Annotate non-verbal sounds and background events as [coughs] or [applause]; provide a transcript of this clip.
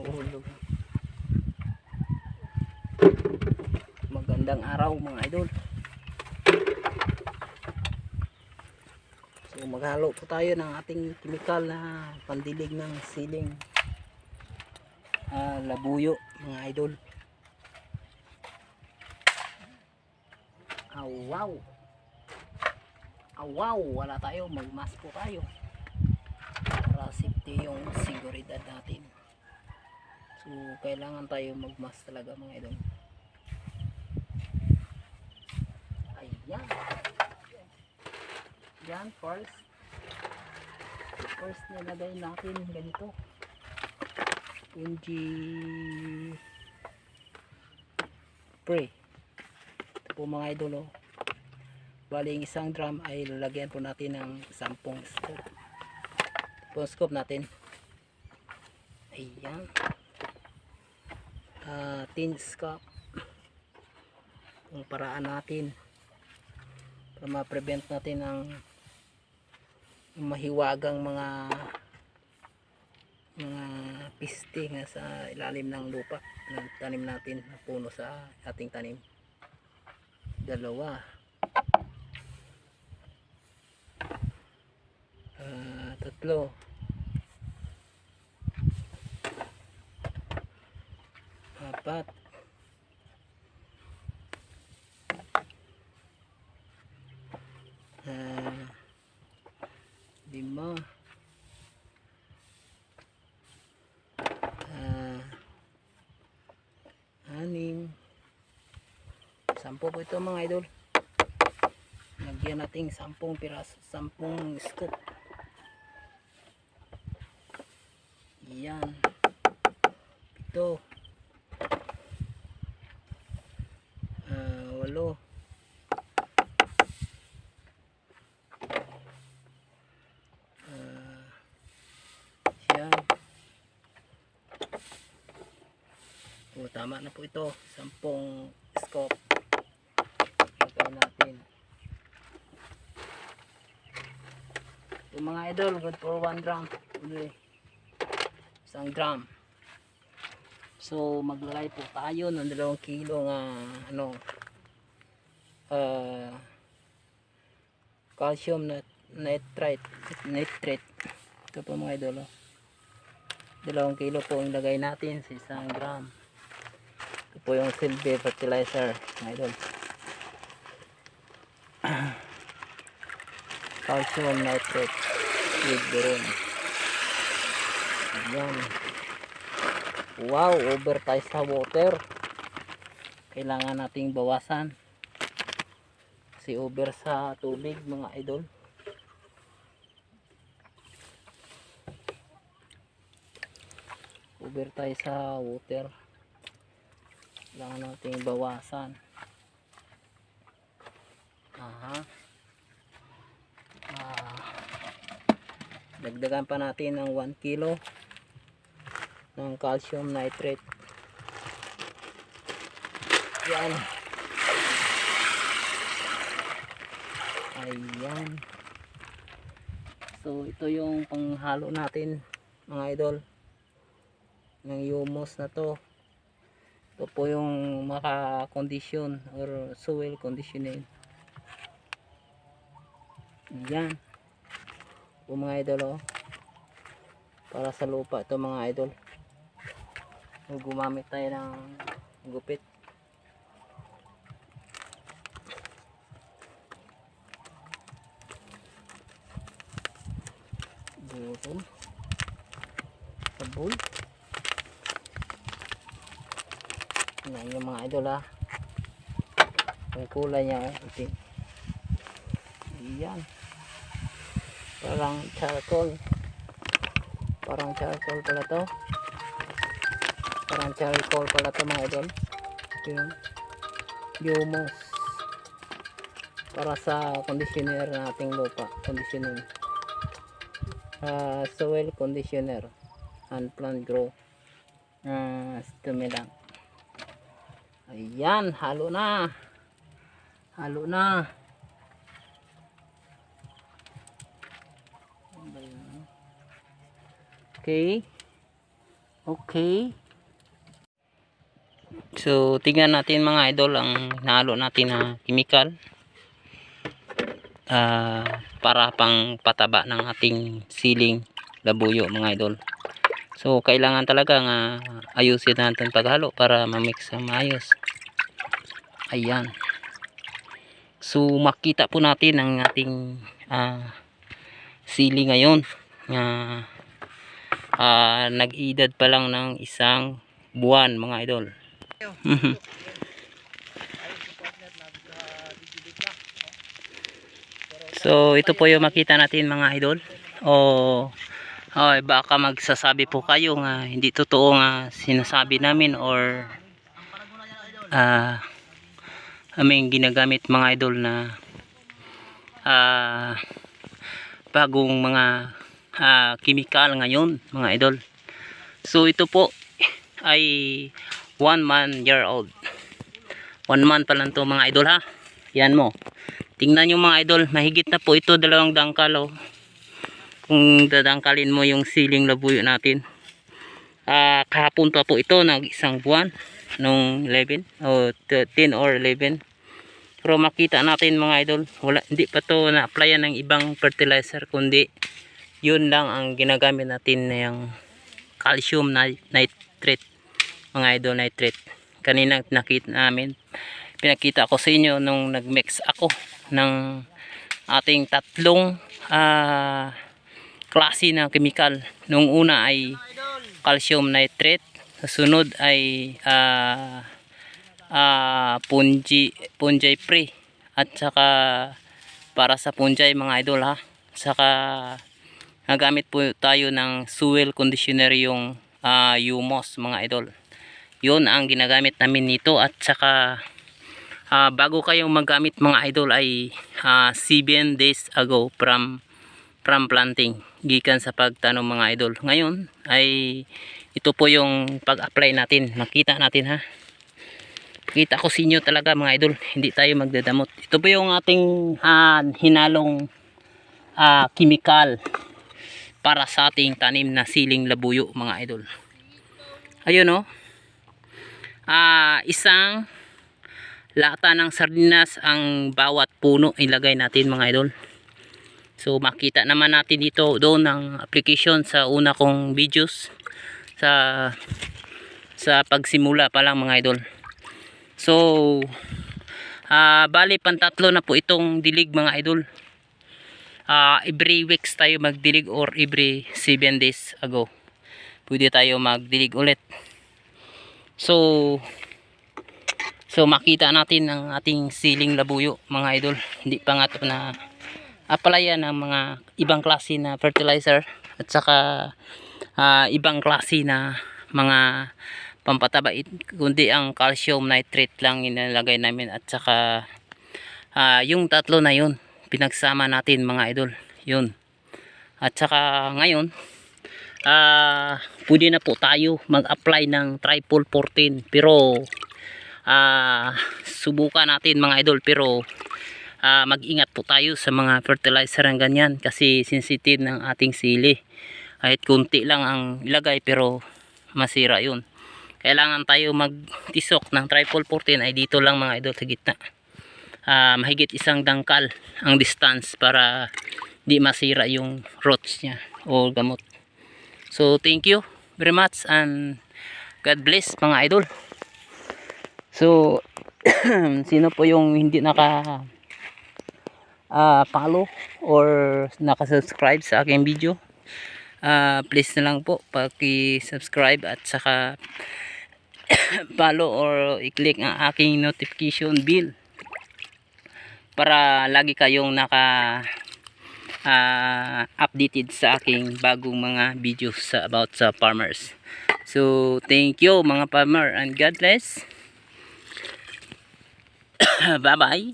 Nahulog. Magandang araw mga idol. So maghalo po tayo ng ating chemical na pandilig ng siling ah, labuyo mga idol. Wow. Ah, wow, wala tayo, magmas po tayo. Para safety yung seguridad natin. So, kailangan tayo magmas talaga mga idol. Ayan. Yan, first. First nilagay natin ganito. MG Spray. Ito po mga idol oh. Bali isang drum ay lalagyan po natin ng 10 scoop. Po scoop natin. Ayan. Ah, tin scoop. Yung paraan natin para ma-prevent natin ang mahiwagang mga mga piste nga sa ilalim ng lupa ng tanim natin na puno sa ating tanim. Dalawa. Ah, tatlo apat Ah, lima Ah, anim. Sampo po ito mga idol. Lagyan natin sampung piraso sampung scoop. Yan. Pito Ah, walo Ah, yan O, tama na po ito. Sampung scope. Lagay natin. Yung mga idol, good for 1 gram. Uli. Isang gram. So, maglalay po tayo ng 2 kilo nga ano uh, calcium nit nitrate nitrate ito po mga idol oh. dalawang kilo po ang lagay natin sa isang gram ito po yung silver fertilizer mga idol. [clears throat] Calcium nitrate with boron. Ayan. Wow, over tayo sa water. Kailangan nating bawasan. Kasi over sa tubig mga idol. Over tayo sa water. Kailangan nating bawasan. Aha. Ah, dagdagan pa natin ng 1 kilo ng calcium nitrate. Yan ayan. So ito yung panghalo natin mga idol. Ng humus na to. Ito po yung maka condition or soil conditioning. Yan po mga idol oh. para sa lupa ito mga idol. So, gumamit tayo ng gupit buron sabon. Yan yung mga idol ha yung kulay niya oh, itim yan parang charcoal. Parang charcoal pala to. Parang charcoal pala to mga idol. Yung humus. Para sa conditioner ng ating lupa. Conditioning Ah, soil conditioner and plant grow uh, stimulant Ayan, halo na. Halo na. Okay. Okay. So, tingnan natin mga idol ang nalo natin na chemical. Ah, para pang pataba ng ating siling labuyo mga idol. So, kailangan talaga nga ayusin natin paghalo para ma-mix ang maayos. Ayan. So, makita po natin ang ating ah, sili ngayon. nga ah, nag-edad pa lang ng isang buwan mga idol. [laughs] so ito po yung makita natin mga idol. O oh, baka magsasabi po kayo nga hindi totoo nga sinasabi namin or ah aming ginagamit mga idol na ah bagong mga ah, chemical ngayon mga idol. So ito po ay one man year old. One month pa lang to mga idol ha. Yan mo. Tingnan nyo mga idol, mahigit na po ito dalawang dangkal oh. Kung dadangkalin mo yung siling labuyo natin. Ah, kahapon pa po ito nag isang buwan nung 11 o 10 or 11. Pero makita natin mga idol, wala hindi pa to na-applyan ng ibang fertilizer kundi yun lang ang ginagamit natin na yung calcium ni- nitrate mga idol nitrate kanina nakita namin pinakita ko sa inyo nung nagmix ako ng ating tatlong ah, klase ng chemical nung una ay calcium nitrate sunod ay ah ah punji punjay pre. At saka para sa punjay mga idol ha. Saka nagamit po tayo ng soil conditioner yung ah, humus mga idol. Yun ang ginagamit namin nito at saka ah, bago kayong maggamit mga idol ay ah, 7 days ago from from planting gikan sa pagtanong mga idol ngayon ay ito po yung pag-apply natin makita natin ha Pakita ko sa inyo talaga mga idol, hindi tayo magdadamot. Ito po yung ating ah, hinalong ah, chemical para sa ating tanim na siling labuyo mga idol. Ayun oh. Ah, isang lata ng sardinas ang bawat puno ilagay natin mga idol. So makita naman natin dito doon ng application sa una kong videos sa sa pagsimula pa lang mga idol. So, ah bali pantatlo na po itong dilig mga idol. Ah every weeks tayo magdilig or every 7 days ago. Pwede tayo magdilig ulit. So, so makita natin ang ating siling labuyo mga idol. Hindi pa nga ito na applyan ng mga ibang klase na fertilizer at saka ah, ibang klase na mga pampataba kundi ang calcium nitrate lang inalagay namin at saka ah, yung tatlo na yun pinagsama natin mga idol. Yun. At saka ngayon ah pwede na po tayo mag-apply ng triple 14 pero ah subukan natin mga idol pero ah, mag-ingat po tayo sa mga fertilizer ng ganyan kasi sensitive ng ating sili. Kahit kunti lang ang ilagay pero masira yun. Kailangan tayo magtisok ng triple 14 ay dito lang mga idol sa gitna. Ah, mahigit isang dangkal ang distance para di masira yung roots niya o gamot. So thank you very much and God bless mga idol so [coughs] sino po yung hindi naka ah, follow or naka-subscribe sa aking video? Ah, please na lang po paki-subscribe at saka [coughs] follow or i-click ang aking notification bell para lagi kayong naka ah, updated sa aking bagong mga videos about sa farmers. So thank you mga farmer and God bless [coughs] bye bye